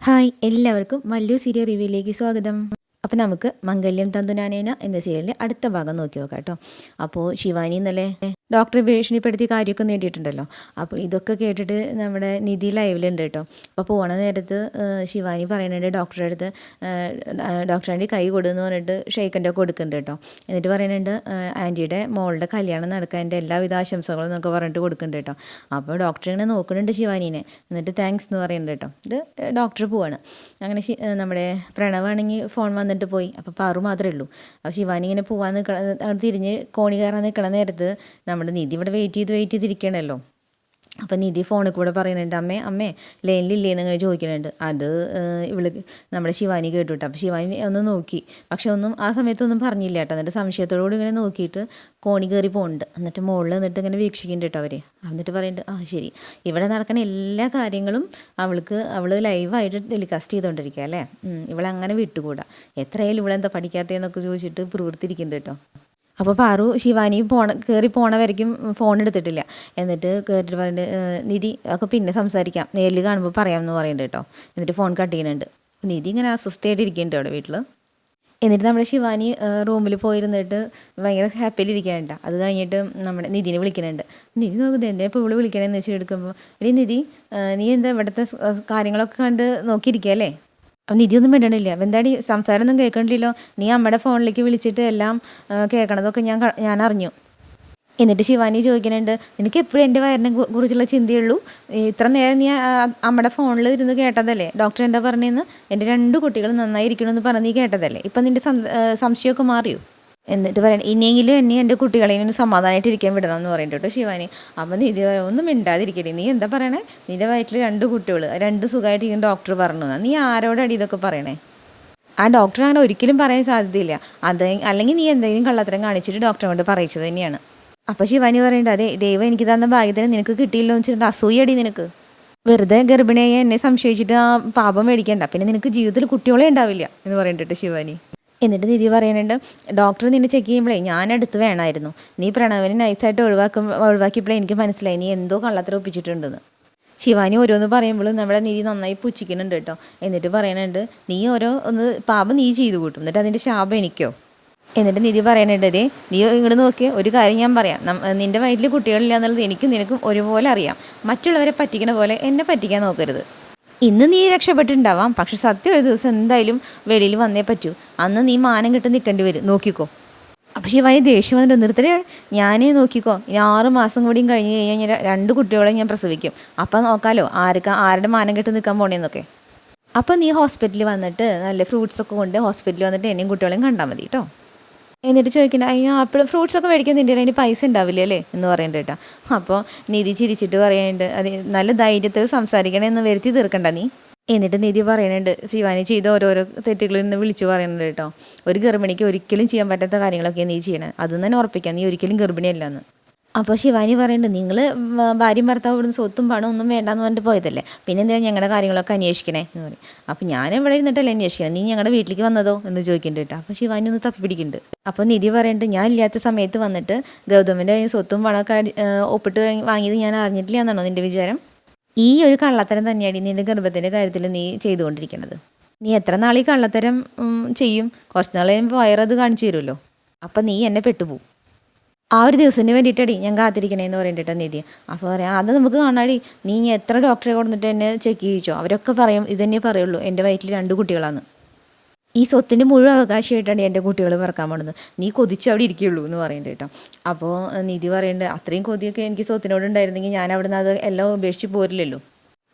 Hi എല്ലാവർക്കും Mallu serial റിവ്യൂയിലേക്ക് സ്വാഗതം. അപ്പോൾ നമുക്ക് മംഗല്യം തന്തുനാനേന എന്ന സീരിയലിന്റെ അടുത്ത ഭാഗം നോക്കി നോക്കാം കേട്ടോ. അപ്പോൾ ശിവാനി ഇന്നലെ ഡോക്ടറെ ഭീഷണിപ്പെടുത്തി കാര്യമൊക്കെ നേടിയിട്ടുണ്ടല്ലോ. അപ്പോൾ ഇതൊക്കെ കേട്ടിട്ട് നമ്മുടെ നിധി ലൈവിലുണ്ട് കേട്ടോ. അപ്പോൾ പോണ നേരത്ത് ശിവാനി പറയുന്നുണ്ട് ഡോക്ടറെ അടുത്ത് ഡോക്ടറിന്റെ കൈ കൊടുന്ന് പറഞ്ഞിട്ട് ഷെയ്ക്കന്റെ കൊടുക്കുന്നുണ്ട് കേട്ടോ. എന്നിട്ട് പറയുന്നുണ്ട് ആന്റിയുടെ മോളുടെ കല്യാണം നടക്കാൻ എന്റെ എല്ലാവിധ ആശംസകളും എന്നൊക്കെ പറഞ്ഞിട്ട് കൊടുക്കുന്നുണ്ട് കേട്ടോ. അപ്പോൾ ഡോക്ടർ ഇങ്ങനെ നോക്കുന്നുണ്ട് ശിവാനീനെ. എന്നിട്ട് താങ്ക്സ് എന്ന് പറയുന്നുണ്ട് കേട്ടോ. ഇത് ഡോക്ടർ പോവാണ്. അങ്ങനെ നമ്മുടെ പ്രണവാണെങ്കിൽ ഫോൺ വന്നിട്ട് പോയി. അപ്പോൾ പാറു മാത്രമേ ഉള്ളൂ. അപ്പോൾ ശിവാനി ഇങ്ങനെ പോവാൻ നിൽക്കണ തിരിഞ്ഞ് കോണി കയറാൻ നിൽക്കണ നേരത്ത് നമ്മുടെ നിധി ഇവിടെ വെയിറ്റ് ചെയ്ത് വെയിറ്റ് ചെയ്തിരിക്കണല്ലോ അപ്പം നിധി ഫോണിൽ കൂടെ പറയുന്നുണ്ട് അമ്മേ അമ്മേ ലൈനിലില്ലേ എന്നിങ്ങനെ ചോദിക്കുന്നുണ്ട്. അത് ഇവൾ നമ്മുടെ ശിവാനി കേട്ടു കേട്ടോ അപ്പോൾ ശിവാനി ഒന്ന് നോക്കി. പക്ഷെ ഒന്നും ആ സമയത്തൊന്നും പറഞ്ഞില്ല കേട്ടോ. എന്നിട്ട് സംശയത്തോടുകൂടി ഇങ്ങനെ നോക്കിയിട്ട് കോണി കയറി പോകുന്നുണ്ട് എന്നിട്ട് മുകളിൽ നിന്നിട്ട് ഇങ്ങനെ വീക്ഷിക്കുന്നുണ്ട് കേട്ടോ അവർ എന്നിട്ട് പറയുന്നുണ്ട് ആ ശരി. ഇവിടെ നടക്കുന്ന എല്ലാ കാര്യങ്ങളും അവൾക്ക് അവൾ ലൈവായിട്ട് ടെലികാസ്റ്റ് ചെയ്തുകൊണ്ടിരിക്കുക അല്ലേ? ഇവളങ്ങനെ വിട്ടുകൂടാ. എത്രയായാലും ഇവളെന്താ പഠിക്കാത്തതെന്നൊക്കെ ചോദിച്ചിട്ട് പ്രവൃത്തിരിക്കുന്നുണ്ട് കേട്ടോ. അപ്പോൾ പാറു ശിവാനി പോണ കയറി പോണ വരയ്ക്കും ഫോൺ എടുത്തിട്ടില്ല. എന്നിട്ട് കയറിയിട്ട് പറഞ്ഞിട്ട് നിധി ഒക്കെ പിന്നെ സംസാരിക്കാം. നേരിൽ കാണുമ്പോൾ പറയാമെന്ന് പറയുന്നുണ്ട് കേട്ടോ. എന്നിട്ട് ഫോൺ കട്ട് ചെയ്യുന്നുണ്ട്. നിധി ഇങ്ങനെ അസ്വസ്ഥയായിട്ട് ഇരിക്കുന്നുണ്ട് അവിടെ വീട്ടിൽ എന്നിട്ട് നമ്മുടെ ശിവാനി റൂമിൽ പോയിരുന്നിട്ട് ഭയങ്കര ഹാപ്പിയിൽ ഇരിക്കാനുണ്ട് അത് കഴിഞ്ഞിട്ട് നമ്മുടെ നിധിനെ വിളിക്കുന്നുണ്ട്. നിധി നോക്കുന്നത് എന്തിനാ ഇപ്പോൾ ഇവിടെ വിളിക്കണമെന്ന് വെച്ചിട്ട് എടുക്കുമ്പോൾ എടി നിധി നീ എന്താ ഇവിടുത്തെ കാര്യങ്ങളൊക്കെ കണ്ട് നോക്കിയിരിക്കുകയല്ലേ അപ്പം നിധിയൊന്നും വിടണില്ല എന്താടി സംസാരമൊന്നും കേൾക്കണില്ലല്ലോ? നീ അമ്മയുടെ ഫോണിലേക്ക് വിളിച്ചിട്ട് എല്ലാം കേൾക്കണതൊക്കെ ഞാൻ ഞാൻ അറിഞ്ഞു. എന്നിട്ട് ശിവാനി ചോദിക്കുന്നുണ്ട് നിനക്ക് എപ്പോഴും എന്റെ വയറിനെ കുറിച്ചുള്ള ചിന്തയുള്ളൂ? ഇത്ര നേരം നീ അമ്മയുടെ ഫോണിൽ ഇരുന്ന് കേട്ടതല്ലേ? ഡോക്ടർ എന്താ പറഞ്ഞതെന്ന് എന്റെ രണ്ട് കുട്ടികൾ നന്നായിരിക്കണമെന്ന് പറഞ്ഞ് നീ കേട്ടതല്ലേ? ഇപ്പം നിന്റെ സംശയമൊക്കെ മാറിയോ? എന്നിട്ട് പറയണം ഇനിയെങ്കിലും എന്നെ എന്റെ കുട്ടികളെ ഒന്ന് സമാധാനമായിട്ട് ഇരിക്കാൻ വിടണം എന്ന് പറയുന്നുണ്ട് കേട്ടോ ശിവാനി. അപ്പം നീതി ഒന്നും മിണ്ടാതിരിക്കട്ടെ നീ എന്താ പറയണേ? നിന്റെ വയറ്റിൽ രണ്ട് കുട്ടികൾ രണ്ട് സുഖമായിട്ട് ഇരിക്കുന്ന ഡോക്ടർ പറഞ്ഞു നീ ആരോടാണ് ഇതൊക്കെ പറയണേ? ആ ഡോക്ടർ അങ്ങനെ ഒരിക്കലും പറയാൻ സാധ്യതയില്ല. അത് അല്ലെങ്കിൽ നീ എന്തെങ്കിലും കള്ളത്തരം കാണിച്ചിട്ട് ഡോക്ടറെ കൊണ്ട് പറയിച്ചത് തന്നെയാണ്. അപ്പോൾ ശിവാനി പറയുന്നുണ്ട് അതെ ദൈവം എനിക്ക് തന്ന ഭാഗ്യത്തിന് നിനക്ക് കിട്ടിയില്ലോ എന്ന് വെച്ചിട്ട് അസൂയടി നിനക്ക്? വെറുതെ ഗർഭിണിയായി എന്നെ സംശയിച്ചിട്ട് ആ പാപം മേടിക്കണ്ട. പിന്നെ നിനക്ക് ജീവിതത്തിൽ കുട്ടികളെ ഉണ്ടാവില്ല എന്ന് പറയുന്നുണ്ട് ശിവാനി. എന്നിട്ട് നിധി പറയുന്നുണ്ട് ഡോക്ടർ നിന്നെ ചെക്ക് ചെയ്യുമ്പോഴേ ഞാൻ അടുത്ത് വേണമായിരുന്നു നീ പ്രണവിനെ നൈസായിട്ട് ഒഴിവാക്കുമ്പോൾ ഒഴിവാക്കിയപ്പോഴേ എനിക്ക് മനസ്സിലായി. നീ എന്തോ കള്ളത്തിൽ ഒപ്പിച്ചിട്ടുണ്ടെന്ന്. ശിവാനി ഓരോന്ന് പറയുമ്പോഴും നമ്മുടെ നിധി നന്നായി പുച്ഛിക്കുന്നുണ്ട് കേട്ടോ. എന്നിട്ട് പറയുന്നുണ്ട് നീ ഓരോ ഒന്ന് പാപം നീ ചെയ്തു കൂട്ടും. എന്നിട്ട് അതിന്റെ ശാപം എനിക്കോ? എന്നിട്ട് നിധി പറയുന്നുണ്ട് ദേ നീ ഇങ്ങോട്ട് നോക്കിയേ ഒരു കാര്യം ഞാൻ പറയാം. നം- നിന്റെ വയറ്റിൽ കുട്ടികളില്ല എന്നുള്ളത് എനിക്കും നിനക്കും ഒരുപോലെ അറിയാം. മറ്റുള്ളവരെ പറ്റിക്കണ പോലെ എന്നെ പറ്റിക്കാൻ നോക്കരുത്. ഇന്ന് നീ രക്ഷപ്പെട്ടിട്ടുണ്ടാവാം. പക്ഷെ സത്യം ഒരു ദിവസം എന്തായാലും വെളിയിൽ വന്നേ പറ്റൂ. അന്ന് നീ മാനം കിട്ടി നിൽക്കേണ്ടി വരും. നോക്കിക്കോ. അപ്പോൾ ശിവാനി ദേഷ്യം വന്നിട്ട് നിർത്തലേ. ഞാൻ നോക്കിക്കോ. ഇനി ആറ് മാസം കൂടിയും കഴിഞ്ഞ് കഴിഞ്ഞാൽ ഞാൻ രണ്ട് കുട്ടികളെ ഞാൻ പ്രസവിക്കും. അപ്പം നോക്കാലോ ആർക്ക് ആരുടെ മാനം കെട്ട് നിൽക്കാൻ പോണേന്നൊക്കെ. അപ്പം നീ ഹോസ്പിറ്റലിൽ വന്നിട്ട് നല്ല ഫ്രൂട്ട്സ് ഒക്കെ കൊണ്ട് ഹോസ്പിറ്റലിൽ വന്നിട്ട് എന്നെയും കുട്ടികളെയും കണ്ടാൽ മതി കേട്ടോ എന്നിട്ട് അയ്യോ ആപ്പിൾ ഫ്രൂട്ട്സ് ഒക്കെ മേടിക്കാൻ നിന്റെ അതിന് പൈസ ഉണ്ടാവില്ല? അല്ലേ? എന്ന് പറയുന്നുണ്ട് കേട്ടോ. അപ്പോൾ നിധി ചിരിച്ചിട്ട് പറയുന്നുണ്ട് അത് നല്ല ധൈര്യത്തിൽ സംസാരിക്കണേ എന്ന് വരുത്തി തീർക്കണ്ട നീ. എന്നിട്ട് നിധി പറയുന്നുണ്ട് ശിവാനി ചെയ്ത ഓരോരോ തെറ്റുകളിൽ നിന്ന് വിളിച്ചു പറയുന്നുണ്ട് കേട്ടോ. ഒരു ഗർഭിണിക്ക് ഒരിക്കലും ചെയ്യാൻ പറ്റാത്ത കാര്യങ്ങളൊക്കെ നീ ചെയ്യണേ. അതൊന്നും തന്നെ ഉറപ്പിക്കാം. നീ ഒരിക്കലും ഗർഭിണിയല്ല എന്ന്. അപ്പോൾ ശിവാനി പറയുന്നുണ്ട് നിങ്ങൾ ഭാര്യയും ഭർത്താവ് ഇവിടുന്ന് സ്വത്തും പണം ഒന്നും വേണ്ടാന്ന് പറഞ്ഞിട്ട് പോയതല്ലേ? പിന്നെ എന്തിനാണ് ഞങ്ങളുടെ കാര്യങ്ങളൊക്കെ അന്വേഷിക്കണേ? എന്ന് പറയും. അപ്പോൾ ഞാൻ ഇവിടെ ഇരുന്നിട്ടല്ലേ അന്വേഷിക്കണം? നീ ഞങ്ങളുടെ വീട്ടിലേക്ക് വന്നതോ? എന്ന് ചോദിക്കുന്നുണ്ട് കേട്ടോ. അപ്പോൾ ശിവാനി ഒന്ന് തപ്പി പിടിക്കുന്നുണ്ട് അപ്പോൾ നിധി പറയുന്നുണ്ട് ഞാൻ ഇല്ലാത്ത സമയത്ത് വന്നിട്ട് ഗൗതമിന്റെ സ്വത്തും പണമൊക്കെ ഒപ്പിട്ട് വാങ്ങിയത് ഞാൻ അറിഞ്ഞിട്ടില്ല എന്നാണോ നിന്റെ വിചാരം? ഈ ഒരു കള്ളത്തരം തന്നെയാണ് നിന്റെ ഗർഭത്തിന്റെ കാര്യത്തിൽ നീ ചെയ്തുകൊണ്ടിരിക്കുന്നത് നീ എത്ര ഈ കള്ളത്തരം ചെയ്യും? കുറച്ച് നാൾ കഴിയുമ്പോൾ വയറത് കാണിച്ചു തരുമല്ലോ. അപ്പം നീ എന്നെ പെട്ടുപോകും ആ ഒരു ദിവസത്തിന് വേണ്ടിയിട്ടടി ഞാൻ കാത്തിരിക്കണേന്ന് പറയണ്ടിട്ട് നിധി. അപ്പോൾ പറയാം അത് നമുക്ക് കാണാടി. നീ എത്ര ഡോക്ടറെ കൊടുത്തിട്ട് എന്നെ ചെക്ക് ചെയ്യിച്ചോ? അവരൊക്കെ പറയും ഇതന്നെ പറയുള്ളൂ എന്റെ വയറ്റിൽ രണ്ട് കുട്ടികളാണ് ഈ സ്വത്തിന്റെ മുഴുവൻ അവകാശമായിട്ടാണ് എന്റെ കുട്ടികൾ പറക്കാൻ പോകുന്നത് നീ കൊതിച്ച് അവിടെ ഇരിക്കുകയുള്ളൂ എന്ന് പറയുന്നുണ്ട് കേട്ടോ അപ്പോൾ നിധി പറയുന്നുണ്ട് അത്രയും കൊതിയൊക്കെ എനിക്ക് സ്വത്തിനോട് ഉണ്ടായിരുന്നെങ്കിൽ ഞാൻ അവിടെ നിന്ന് അത് എല്ലാം ഉപേക്ഷിച്ച് പോരില്ലല്ലോ.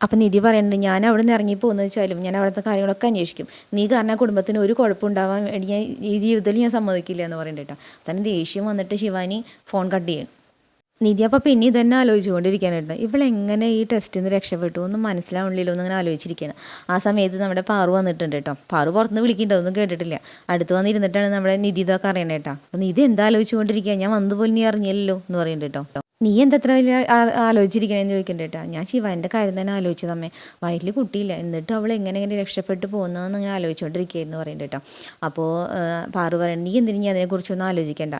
അപ്പം നിധി പറയുന്നുണ്ട് ഞാൻ അവിടെ നിന്ന് ഇറങ്ങി പോകുന്നത് വെച്ചാലും ഞാൻ അവിടുത്തെ കാര്യങ്ങളൊക്കെ അന്വേഷിക്കും. നീ കാരണം കുടുംബത്തിന് ഒരു കുഴപ്പമുണ്ടാവാൻ വേണ്ടി ഞാൻ ഈ ജീവിതത്തിൽ ഞാൻ സമ്മതിക്കില്ല എന്ന് പറയുന്നുണ്ട് കേട്ടോ. അവസാനം ദേഷ്യം വന്നിട്ട് ശിവാനി ഫോൺ കട്ട് ചെയ്യും. നിധി അപ്പോൾ പിന്നെ ഇതന്നെ ആലോചിച്ചുകൊണ്ടിരിക്കാനായിട്ട് ഇവളെങ്ങനെ ഈ ടെസ്റ്റിൽ നിന്ന് രക്ഷപ്പെട്ടു ഒന്നും മനസ്സിലാവണില്ലല്ലോ എന്നിങ്ങനെ ആലോചിച്ചിരിക്കുകയാണ്. ആ സമയത്ത് നമ്മുടെ പാറു വന്നിട്ടുണ്ട് കേട്ടോ. പാറു പുറത്തുനിന്ന് വിളിക്കണ്ടോ കേട്ടിട്ടില്ല. അടുത്ത് വന്നിരുന്നിട്ടാണ് നമ്മുടെ നിധി ഇതൊക്കെ അറിയണേട്ടാ അപ്പം നിധി എന്താ ആലോചിച്ചുകൊണ്ടിരിക്കുക? ഞാൻ വന്നു നീ അറിഞ്ഞില്ലല്ലോ എന്ന് പറയുന്നുണ്ട് കേട്ടോ. നീ എന്തത്ര വലിയ ആലോചിച്ചിരിക്കണേന്ന് ചോദിക്കണ്ട കേട്ടാ. ഞാൻ ശിവാന്റെ കാര്യം തന്നെ ആലോചിച്ചത് അമ്മേ വയറ്റിൽ കുട്ടിയില്ല. എന്നിട്ട് അവൾ എങ്ങനെ എങ്ങനെ രക്ഷപ്പെട്ട് പോകുന്നതെന്ന് ഇങ്ങനെ ആലോചിച്ചുകൊണ്ടിരിക്കുകയായിരുന്നു പറയുന്നത് കേട്ടോ. അപ്പോൾ പാറു പറയുന്നത് നീ എന്തിനും ഞാൻ അതിനെക്കുറിച്ചൊന്നും ആലോചിക്കേണ്ട?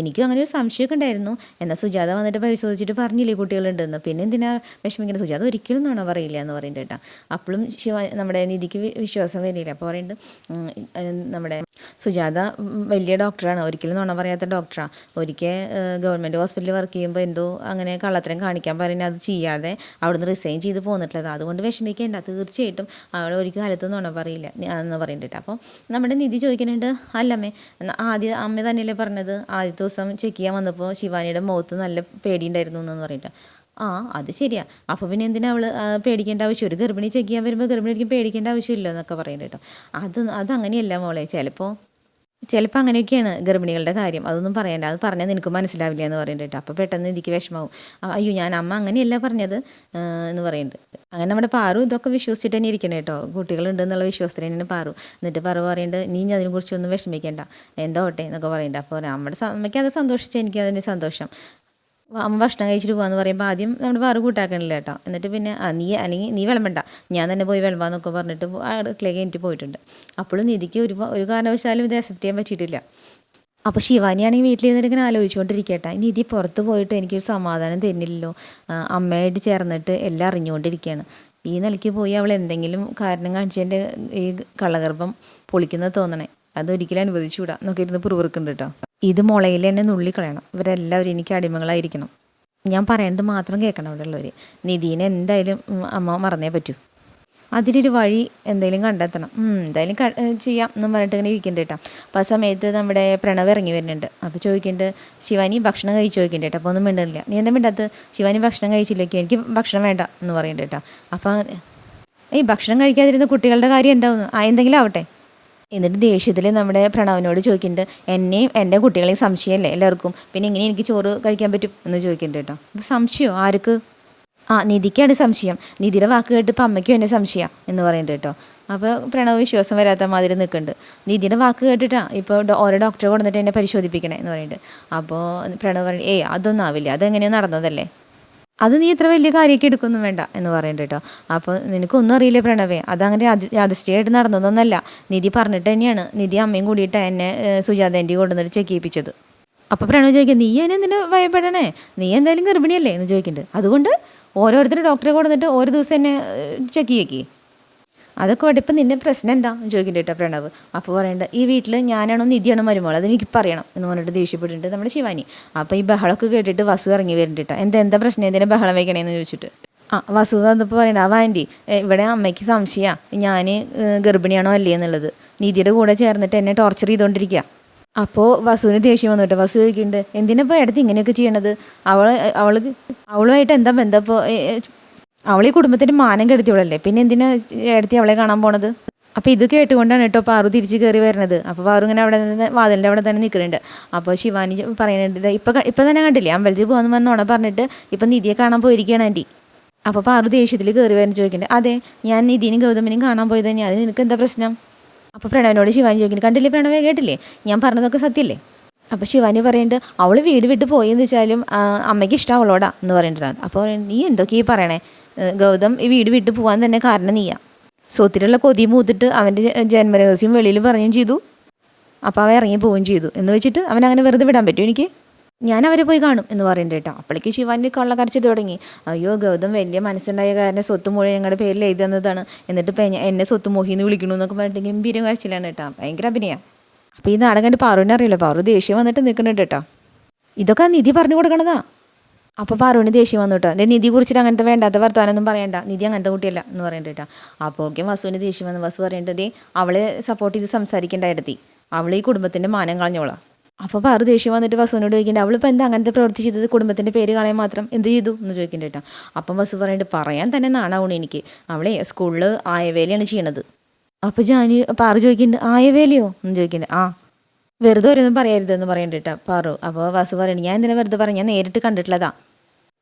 എനിക്കും അങ്ങനെ ഒരു സംശയമൊക്കെ ഉണ്ടായിരുന്നു. എന്നാൽ സുജാത വന്നിട്ട് പരിശോധിച്ചിട്ട് പറഞ്ഞില്ലേ കുട്ടികളുണ്ടെന്ന്. പിന്നെ എന്തിനാ വിഷമിക്കുന്നത് സുജാത ഒരിക്കലും നുണ പറയില്ല എന്ന് പറയുന്നത് കേട്ടോ. അപ്പോഴും ശിവ നമ്മുടെ നിധിക്ക് വിശ്വാസം വരില്ല. അപ്പോൾ പറയുന്നുണ്ട് നമ്മുടെ സുജാത വലിയ ഡോക്ടറാണ് ഒരിക്കലും നുണ പറയാത്ത ഡോക്ടറാണ് ഒരിക്കൽ ഗവൺമെന്റ് ഹോസ്പിറ്റലിൽ വർക്ക് ചെയ്യുമ്പോൾ എന്തോ? അങ്ങനെ കള്ളത്തരം കാണിക്കാൻ പറയുന്നത് അത് ചെയ്യാതെ അവിടുന്ന് റിസൈൻ ചെയ്ത് പോന്നിട്ടുള്ളത്. അതുകൊണ്ട് വിഷമിക്കേണ്ട. തീർച്ചയായിട്ടും അവൾ ഒരു കാലത്ത് നുണ പറയില്ല എന്ന് പറയുന്നുണ്ട് അപ്പോൾ നമ്മുടെ നിധി ചോദിക്കുന്നുണ്ട് അല്ലമ്മേ ആദ്യം അമ്മ തന്നെയല്ലേ പറഞ്ഞത്? ആദ്യത്തെ ദിവസം ചെക്ക് ചെയ്യാൻ വന്നപ്പോൾ ശിവാനിയുടെ മുഖത്ത് നല്ല പേടിയുണ്ടായിരുന്നു എന്ന് പറഞ്ഞിട്ട്. ആ അത് ശരിയാ. അപ്പോൾ പിന്നെ എന്തിനാ അവൾ പേടിക്കേണ്ട ആവശ്യം? ഒരു ഗർഭിണി ചെക്ക് ചെയ്യാൻ വരുമ്പോൾ ഗർഭിണിക്ക് പേടിക്കേണ്ട ആവശ്യമില്ല എന്നൊക്കെ പറയുന്നുണ്ട് കേട്ടോ അത് അതങ്ങനെയല്ല മോളെ. ചിലപ്പോൾ ചിലപ്പോൾ അങ്ങനെയൊക്കെയാണ് ഗർഭിണികളുടെ കാര്യം. അതൊന്നും പറയണ്ട. അത് പറഞ്ഞാൽ നിനക്ക് മനസ്സിലാവില്ല എന്ന് പറയുന്നുണ്ട് കേട്ടോ. അപ്പോൾ പെട്ടെന്ന് എനിക്ക് വിഷമാവും. അയ്യോ ഞാൻ അമ്മ അങ്ങനെയല്ല പറഞ്ഞത് എന്ന് പറയുന്നുണ്ട്. അങ്ങനെ നമ്മുടെ പാറു ഇതൊക്കെ വിശ്വസിച്ചിട്ട് തന്നെ ഇരിക്കണം കേട്ടോ. കുട്ടികളുണ്ട് എന്നുള്ള വിശ്വാസത്തിൽ തന്നെയാണ് പാറു. എന്നിട്ട് പാറു പറയുന്നുണ്ട് നീ ഞാൻ അതിനെക്കുറിച്ചൊന്നും വിഷമിക്കേണ്ട. എന്തോ ഓട്ടെ എന്നൊക്കെ പറയുന്നുണ്ട്. അപ്പോൾ നമ്മുടെ അമ്മയ്ക്ക് അത് സന്തോഷിച്ചാൽ എനിക്ക് അതിന് സന്തോഷം. അമ്മ ഭക്ഷണം കഴിച്ചിട്ട് പോകാന്ന് പറയുമ്പോൾ ആദ്യം നമ്മുടെ വറു കൂട്ടാക്കണില്ല കേട്ടോ. എന്നിട്ട് പിന്നെ ആ നീ അല്ലെങ്കിൽ നീ വിളമ്പണ്ട. ഞാൻ തന്നെ പോയി വിളമ്പാന്നൊക്കെ പറഞ്ഞിട്ട് അടുക്കളയ്ക്ക് എനിക്ക് പോയിട്ടുണ്ട്. അപ്പോഴും നിധിക്ക് ഒരു ഒരു കാരണവശാലും ഇത് അക്സെപ്റ്റ് ചെയ്യാൻ പറ്റിയിട്ടില്ല. അപ്പോൾ ശിവാനിയാണെങ്കിൽ വീട്ടിലിരുന്നിട്ട് ഇങ്ങനെ ആലോചിച്ചുകൊണ്ടിരിക്കട്ടെ. നിധി പുറത്ത് പോയിട്ട് എനിക്കൊരു സമാധാനം തരുന്നില്ലല്ലോ. അമ്മയായിട്ട് ചേർന്നിട്ട് എല്ലാം അറിഞ്ഞുകൊണ്ടിരിക്കുകയാണ് ഈ നിലയ്ക്ക് പോയി അവൾ എന്തെങ്കിലും കാരണം കാണിച്ചതിന്റെ ഈ കള്ളഗർഭം പൊളിക്കുന്നത് തോന്നണേ. അതൊരിക്കലും അനുവദിച്ചുകൂടാ. നോക്കിയിരുന്ന് ഇരുന്ന് പുറവുറുക്കുന്നുണ്ട് കേട്ടോ. ഇത് മുളയിൽ തന്നെ നുള്ളിക്കളയണം ഇവരെല്ലാവരും എനിക്ക് അടിമകളായിരിക്കണം. ഞാൻ പറയുന്നത് മാത്രം കേൾക്കണം അവിടെ ഉള്ളവർ നിധീനെ എന്തായാലും അമ്മ മറന്നേ പറ്റൂ. അതിലൊരു വഴി എന്തെങ്കിലും കണ്ടെത്തണം. എന്തായാലും ചെയ്യാം എന്നും പറഞ്ഞിട്ട് ഇങ്ങനെ ഇരിക്കേണ്ട കേട്ടോ. അപ്പോൾ ആ സമയത്ത് നമ്മുടെ പ്രണവ് ഇറങ്ങി വരുന്നുണ്ട്. അപ്പോൾ ചോദിക്കുന്നുണ്ട് ശിവാനി ഭക്ഷണം കഴിച്ച്? ചോദിക്കേണ്ട കേട്ടോ. അപ്പോൾ ഒന്നും മിണ്ടില്ല നീ എന്താ മിണ്ടാത്ത ശിവാനി ഭക്ഷണം കഴിച്ചില്ലേക്ക് എനിക്ക് ഭക്ഷണം വേണ്ട എന്ന് പറയുന്നുണ്ട് കേട്ടോ. അപ്പോൾ ഈ ഭക്ഷണം കഴിക്കാതിരുന്ന കുട്ടികളുടെ കാര്യം എന്താവുന്നു? ആ എന്തെങ്കിലും ആവട്ടെ. എന്നിട്ട് ദേഷ്യത്തിൽ നമ്മുടെ പ്രണവിനോട് ചോദിക്കുന്നുണ്ട് എന്നെയും എന്റെ കുട്ടികളെയും സംശയമല്ലേ എല്ലാവർക്കും? പിന്നെ എങ്ങനെ എനിക്ക് ചോറ് കഴിക്കാൻ പറ്റും? എന്ന് ചോദിക്കുന്നുണ്ട് കേട്ടോ. അപ്പോൾ സംശയമോ ആർക്ക്? ആ നിധിക്കാണ് സംശയം. നിധിയുടെ വാക്ക് കേട്ട് ഇപ്പം അമ്മയ്ക്കും എന്നെ സംശയം എന്ന് പറയുന്നുണ്ട് കേട്ടോ. അപ്പോൾ പ്രണവ് വിശ്വാസം വരാത്ത മാതിരി നിൽക്കുന്നുണ്ട് നിധിയുടെ വാക്ക് കേട്ടിട്ടാണ് ഇപ്പോൾ ഓരോ ഡോക്ടറെ കൊണ്ടുവന്നിട്ട് എന്നെ പരിശോധിപ്പിക്കണേ? എന്ന് പറയുന്നുണ്ട് അപ്പോൾ പ്രണവ് പറഞ്ഞു ഏയ് അതൊന്നും ആവില്ല. അതെങ്ങനെയോ നടന്നതല്ലേ? അത് നീ ഇത്ര വലിയ കാര്യമൊക്കെ എടുക്കൊന്നും വേണ്ട എന്ന് പറയുന്നുണ്ട് കേട്ടോ. അപ്പോൾ നിനക്കൊന്നും അറിയില്ല പ്രണവേ? അതങ്ങനെ യാദൃ- യാദൃശ്ചികമായിട്ട് നടന്നതൊന്നല്ല. നിധി പറഞ്ഞിട്ട് തന്നെയാണ്. നിധി അമ്മയും കൂടിയിട്ട് എന്നെ സുജാതേന്റെ കൊണ്ടുവന്നിട്ട് ചെക്ക് ചെയ്യിപ്പിച്ചത്. അപ്പോൾ പ്രണവ് ചോദിക്കും നീ എന്നെ എന്തിനാ ഭയപ്പെടണേ? നീ എന്തായാലും ഗർഭിണിയല്ലേ? എന്ന് ചോദിക്കുന്നുണ്ട്. അതുകൊണ്ട് ഓരോരുത്തരും ഡോക്ടറെ കൊണ്ടുവന്നിട്ട് ഓരോ ദിവസം എന്നെ ചെക്ക് ചെയ്യേക്കി. അതൊക്കെ വേണ്ട ഇപ്പം നിന്റെ പ്രശ്നം എന്താ? എന്ന് കേട്ടോ പ്രണവ്. അപ്പോൾ പറയണ്ട ഈ വീട്ടിൽ ഞാനാണോ നിധിയാണോ മരുമോൾ അതെനിക്ക് പറയണം എന്ന് പറഞ്ഞിട്ട് ദേഷ്യപ്പെട്ടിട്ടുണ്ട് നമ്മുടെ ശിവാനി. അപ്പോൾ ഈ ബഹളമൊക്കെ കേട്ടിട്ട് വസു ഇറങ്ങി വരുന്നുണ്ട് കേട്ടോ എന്താ എന്താ പ്രശ്നം? എന്തിനാ ബഹളം വയ്ക്കണേന്ന് ചോദിച്ചിട്ട്. ആ വസു വന്നപ്പോൾ പറയണ്ട ആ ആന്റി ഇവിടെ അമ്മയ്ക്ക് സംശയമാണ് ഞാൻ ഗർഭിണിയാണോ അല്ലേ എന്നുള്ളത്. നിധിയുടെ കൂടെ ചേർന്നിട്ട് എന്നെ ടോർച്ചർ ചെയ്തുകൊണ്ടിരിക്കുക അപ്പോൾ വസുവിന് ദേഷ്യം വന്നു കേട്ടോ വസു ചോദിക്കുന്നുണ്ട് എന്തിനപ്പോൾ എടുത്ത് ഇങ്ങനെയൊക്കെ ചെയ്യണത്? അവൾ അവൾ അവളുമായിട്ട് എന്താ ബന്ധം? അവൾ ഈ കുടുംബത്തിന്റെ മാനം കെടുത്തിയവളല്ലേ? പിന്നെ എന്തിനാ എടുത്തി അവളെ കാണാൻ പോണത്? അപ്പോൾ ഇത് കേട്ടുകൊണ്ടാണ് കേട്ടോ പാറു തിരിച്ച് കയറി വരുന്നത് അപ്പോൾ പാറു ഇങ്ങനെ അവിടെ നിന്ന് വാതിലിന്റെ അവിടെ തന്നെ നിൽക്കുന്നുണ്ട് അപ്പോൾ ശിവാനി പറയുന്നുണ്ട് "ദേ ഇപ്പം ഇപ്പം തന്നെ കണ്ടില്ലേ? അമ്പലത്തിൽ പോകുന്നു വന്നോണ പറഞ്ഞിട്ട് ഇപ്പം നിധിയെ കാണാൻ പോയിരിക്കുകയാണ് ആന്റി അപ്പോൾ പാറു ദേഷ്യത്തിൽ കയറി വരുന്ന ചോദിക്കുന്നുണ്ട് അതെ ഞാൻ നിധിനും ഗൗതമിനും കാണാൻ പോയത് തന്നെ അത് നിനക്ക് എന്താ പ്രശ്നം? അപ്പോൾ പ്രണവനോട് ശിവാനി ചോദിക്കുന്നു കണ്ടില്ലേ പ്രണവേ കേട്ടില്ലേ? ഞാൻ പറഞ്ഞതൊക്കെ സത്യല്ലേ? അപ്പോൾ ശിവാനി പറയുന്നുണ്ട് അവൾ വീട് വിട്ട് പോയി എന്ന് വെച്ചാലും അമ്മയ്ക്ക് ഇഷ്ടം അവളോടാ എന്ന് പറയുന്നുണ്ട്. അപ്പോൾ നീ എന്തൊക്കെയാ പറയണേ? ഗൗതം ഈ വീട് വിട്ടു പോകാൻ തന്നെ കാരണം നീയാ. സ്വത്തിലുള്ള കൊതി മൂത്തിട്ട് അവന്റെ ജന്മരഹസ്യം വെളിയിൽ പറയുകയും ചെയ്തു. അപ്പോൾ അവൻ ഇറങ്ങി പോവുകയും ചെയ്തു. എന്ന് വെച്ചിട്ട് അവൻ അങ്ങനെ വെറുതെ വിടാൻ പറ്റും എനിക്ക്? ഞാൻ അവരെ പോയി കാണും എന്ന് പറയുന്നുണ്ട് കേട്ടോ. അപ്പോഴേക്ക് ശിവാന്റെ കള്ള കരച്ചിൽ തുടങ്ങി. അയ്യോ ഗൗതം വലിയ മനസ്സുണ്ടായ കാരണം സ്വത്ത് മുഴുവൻ ഞങ്ങളുടെ പേരിൽ എഴുതി തന്നതാണ്. എന്നിട്ട് ഇപ്പം എന്നെ- സ്വത്ത് മോഹിന്ന് വിളിക്കണു എന്നൊക്കെ പറഞ്ഞിട്ട് ഗംഭീരം കരച്ചിലാണ് കേട്ടോ. ഭയങ്കര അഭിനയം. അപ്പോൾ ഈ നാടൻ കണ്ട് പാറുവിനെ അറിയില്ല? പാറു ദേഷ്യം വന്നിട്ട് നിൽക്കുന്നുണ്ട് കേട്ടോ. ഇതൊക്കെ നിധി പറഞ്ഞു കൊടുക്കണതാ. അപ്പോൾ പാറുവിന് ദേഷ്യം വന്നു കേട്ടോ എന്റെ നിധി കുറിച്ചിട്ട് അങ്ങനത്തെ വേണ്ടാത്ത വർത്താനൊന്നും പറയണ്ട. നിധി അങ്ങനത്തെ കുട്ടിയല്ല എന്ന് പറയണ്ട കേട്ടോ. അപ്പോഴേക്കും വസുവിന് ദേഷ്യം വന്നു. വസു പറയേണ്ടത് അവളെ സപ്പോർട്ട് ചെയ്ത് സംസാരിക്കേണ്ടായിരുത്തി അവൾ ഈ കുടുംബത്തിന്റെ മാനം കളഞ്ഞോളാം. അപ്പോൾ പാറു ദേഷ്യം വന്നിട്ട് വസുവിനോട് ചോദിക്കേണ്ട. അവളിപ്പോൾ എന്താ അങ്ങനത്തെ പ്രവൃത്തി ചെയ്തത്? കുടുംബത്തിന്റെ പേര് കളയാൻ മാത്രം എന്ത് ചെയ്തു എന്ന് ചോദിക്കേണ്ട കേട്ടോ. അപ്പം വസു പറയുന്നുണ്ട് പറയാൻ തന്നെ നാണാവണം എനിക്ക്. അവളെ സ്കൂളിൽ ആയവേലയാണ് ചെയ്യണത്. അപ്പോൾ ജാനി പാറു ചോദിക്കുന്നുണ്ട് ആയവേലയോ? എന്ന് ചോദിക്കുന്നുണ്ട് ആ. വെറുതെ ഒരൊന്നും പറയരുതെന്ന് പറയണ്ട കേട്ടോ പാറു. അപ്പോൾ വാസു പറയണ ഞാൻ എന്തിനാ വെറുതെ പറഞ്ഞു ഞാൻ നേരിട്ട് കണ്ടിട്ടുള്ളതാ.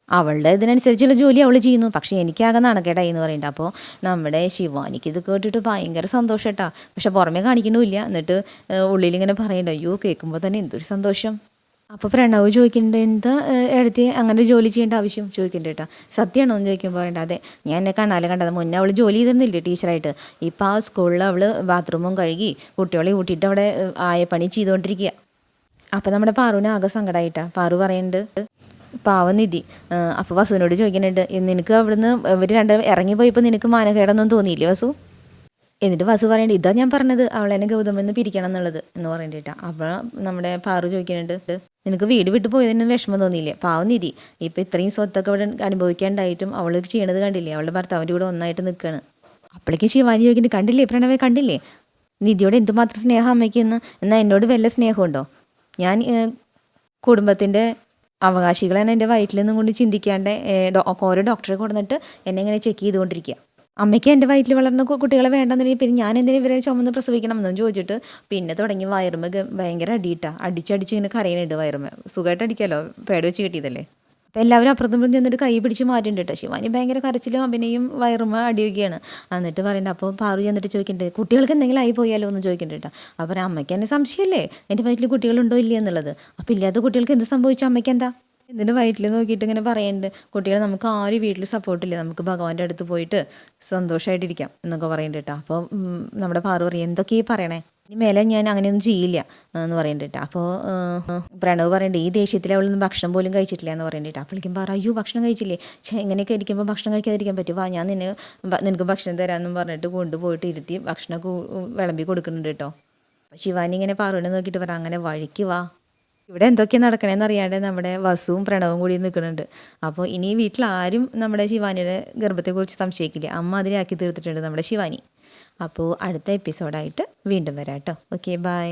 അവളുടെ ഇതിനനുസരിച്ചുള്ള ജോലി അവൾ ചെയ്യുന്നു. പക്ഷേ എനിക്കാകെ നാണക്കേടായി എന്ന് പറയുന്നുണ്ട് അപ്പോൾ നമ്മുടെ ശിവാനിക്ക് ഇത് കേട്ടിട്ട് ഭയങ്കര സന്തോഷം കേട്ടോ പക്ഷെ പുറമേ കാണിക്കണമില്ല എന്നിട്ട് ഉള്ളിലിങ്ങനെ പറയണ്ട അയ്യോ കേൾക്കുമ്പോൾ തന്നെ എന്തൊരു സന്തോഷം. അപ്പോൾ പ്രണവ് ചോദിക്കുന്നുണ്ട് എന്താ എടുത്തി അങ്ങനെ ജോലി ചെയ്യേണ്ട ആവശ്യം? ചോദിക്കുന്നുണ്ട് കേട്ടോ. സത്യമാണോ എന്ന് ചോദിക്കുമ്പോൾ പറയണ്ട അതെ. ഞാൻ എന്നെ കണ്ണാലും കണ്ടത്. മുന്നേ അവൾ ജോലി ചെയ്തിരുന്നില്ലേ ടീച്ചറായിട്ട്. ഇപ്പോൾ ആ സ്കൂളിൽ അവൾ ബാത്റൂമും കഴുകി കുട്ടികളെ കൂട്ടിയിട്ട് അവിടെ ആയ പണി ചെയ്തുകൊണ്ടിരിക്കുക അപ്പോൾ നമ്മുടെ പാറുവിന് ആകെ സങ്കടമായിട്ടാണ് പാറു പറയുന്നുണ്ട് പാവനിധി. അപ്പോൾ വസുവിനോട് ചോദിക്കുന്നുണ്ട് നിനക്ക് അവിടുന്ന് ഇവർ രണ്ട് ഇറങ്ങിപ്പോയപ്പോൾ നിനക്ക് മാനകേടൊന്നും തോന്നിയില്ലേ വസു? എന്നിട്ട് വസു പറയേണ്ടത് ഇതാ ഞാൻ പറഞ്ഞത് അവളെന്നെ ഗൗതമെന്ന് പിരിക്കണം എന്നുള്ളത് എന്ന് പറയണ്ടിട്ടാ അപ്പോൾ നമ്മുടെ പാറു ചോദിക്കുന്നുണ്ട് നിനക്ക് വീട് വിട്ടു പോയതിന് വിഷമം തോന്നിയില്ലേ? പാവം നിധി ഇപ്പം ഇത്രയും സ്വത്തൊക്കെ ഇവിടെ അനുഭവിക്കാണ്ടായിട്ടും അവൾ ചെയ്യണത് കണ്ടില്ലേ? അവളുടെ ഭർത്താവിന്റെ കൂടെ ഒന്നായിട്ട് നിൽക്കുകയാണ് അപ്പോഴേക്കും ശിവാനി ചോദിക്കുന്നുണ്ട് കണ്ടില്ലേ? പ്രണവേ കണ്ടില്ലേ? നിധിയോട് എന്തുമാത്രം സ്നേഹം അമ്മയ്ക്ക് എന്ന് എന്നാൽ എന്നോട് വല്ല സ്നേഹമുണ്ടോ? ഞാൻ കുടുംബത്തിന്റെ അവകാശികളാണ് എന്റെ വയറ്റിൽ നിന്നും കൊണ്ട് ചിന്തിക്കാണ്ട് ഓരോ ഡോക്ടറെ കൊടുന്നിട്ട് എന്നെ ഇങ്ങനെ ചെക്ക് ചെയ്തുകൊണ്ടിരിക്കുക. അമ്മയ്ക്ക് എന്റെ വയറ്റിൽ വളർന്ന കുട്ടികളെ വേണ്ടെന്നില്ലെങ്കിൽ പിന്നെ ഞാൻ എന്തിനും ഇവരെ ചുമന്ന് പ്രസവിക്കണം എന്നും ചോദിച്ചിട്ട് പിന്നെ തുടങ്ങി വയറുമ്പ് ഭയങ്കര അടിയിട്ടാണ് അടിച്ചടിച്ച് ഇങ്ങനെ കരയണുണ്ട് വയറുമ്പ് സുഖമായിട്ട് അടിക്കാമല്ലോ പേടി വെച്ച് കിട്ടിയതല്ലേ? അപ്പം എല്ലാവരും അപ്പുറത്തും ഇപ്പുറത്തും ചെന്നിട്ട് കൈ പിടിച്ച് മാറ്റിണ്ട് കേട്ടോ ശിവാനി ഭയങ്കര കരച്ചിലും അഭിനയും വയറും അടിയൊക്കെയാണ്. എന്നിട്ട് പറയുന്നത് അപ്പോൾ പാറു ചെന്നിട്ട് ചോദിക്കേണ്ടത് കുട്ടികൾക്ക് എന്തെങ്കിലും ആയി പോയാലോ? എന്ന് ചോദിക്കണ്ട കേട്ടോ അപ്പോൾ അമ്മയ്ക്ക് എന്നെ സംശയമല്ലേ എന്റെ വയറ്റിൽ കുട്ടികളുണ്ടോ ഇല്ലേ എന്നുള്ളത്? അപ്പോൾ ഇല്ലാത്ത കുട്ടികൾക്ക് എന്ത് സംഭവിച്ചു? അമ്മയ്ക്ക് എന്താ? എന്നിട്ട് വയറ്റിൽ നോക്കിയിട്ട് ഇങ്ങനെ പറയുന്നുണ്ട് കുട്ടികളെ നമുക്ക് ആരും വീട്ടിൽ സപ്പോർട്ടില്ല നമുക്ക് ഭഗവാന്റെ അടുത്ത് പോയിട്ട് സന്തോഷമായിട്ടിരിക്കാം എന്നൊക്കെ പറയുന്നുണ്ട് കേട്ടോ അപ്പോൾ നമ്മുടെ പാറു പറയും എന്തൊക്കെ ഈ പറയണേ? ഇനി മേലെ ഞാൻ അങ്ങനെയൊന്നും ചെയ്യില്ല എന്ന് പറയുന്നുണ്ട് അപ്പോൾ പ്രണവ് പറയുന്നുണ്ട് ഈ ദേഷ്യത്തിൽ അവളൊന്നും ഭക്ഷണം പോലും കഴിച്ചിട്ടില്ല എന്ന് പറയുന്നുണ്ട് അപ്പോഴേക്കും പറ അയ്യോ ഭക്ഷണം കഴിച്ചില്ലേ? ഛേ ഇങ്ങനെയൊക്കെ ഇരിക്കുമ്പോൾ ഭക്ഷണം കഴിക്കാതിരിക്കാൻ പറ്റും. വാ ഞാൻ നിന്നെ നിനക്ക് ഭക്ഷണം തരാമെന്നും പറഞ്ഞിട്ട് കൊണ്ടുപോയിട്ട് ഇരുത്തി ഭക്ഷണം വിളമ്പി കൊടുക്കുന്നുണ്ട് കേട്ടോ. ശിവാനി ഇങ്ങനെ പാറുവിനെ നോക്കിയിട്ട് പറ അങ്ങനെ വഴിക്ക് വാ. ഇവിടെ എന്തൊക്കെയാണ് നടക്കണേന്ന് അറിയാണ്ട് നമ്മുടെ വസുവും പ്രണവും കൂടി നിൽക്കുന്നുണ്ട് അപ്പോൾ ഇനി വീട്ടിൽ ആരും നമ്മുടെ ശിവാനിയുടെ ഗർഭത്തെക്കുറിച്ച് സംശയിക്കില്ല. അമ്മ അതിലാക്കി തീർത്തിട്ടുണ്ട് നമ്മുടെ ശിവാനി. അപ്പോൾ അടുത്ത എപ്പിസോഡായിട്ട് വീണ്ടും വരാം കേട്ടോ. Okay bye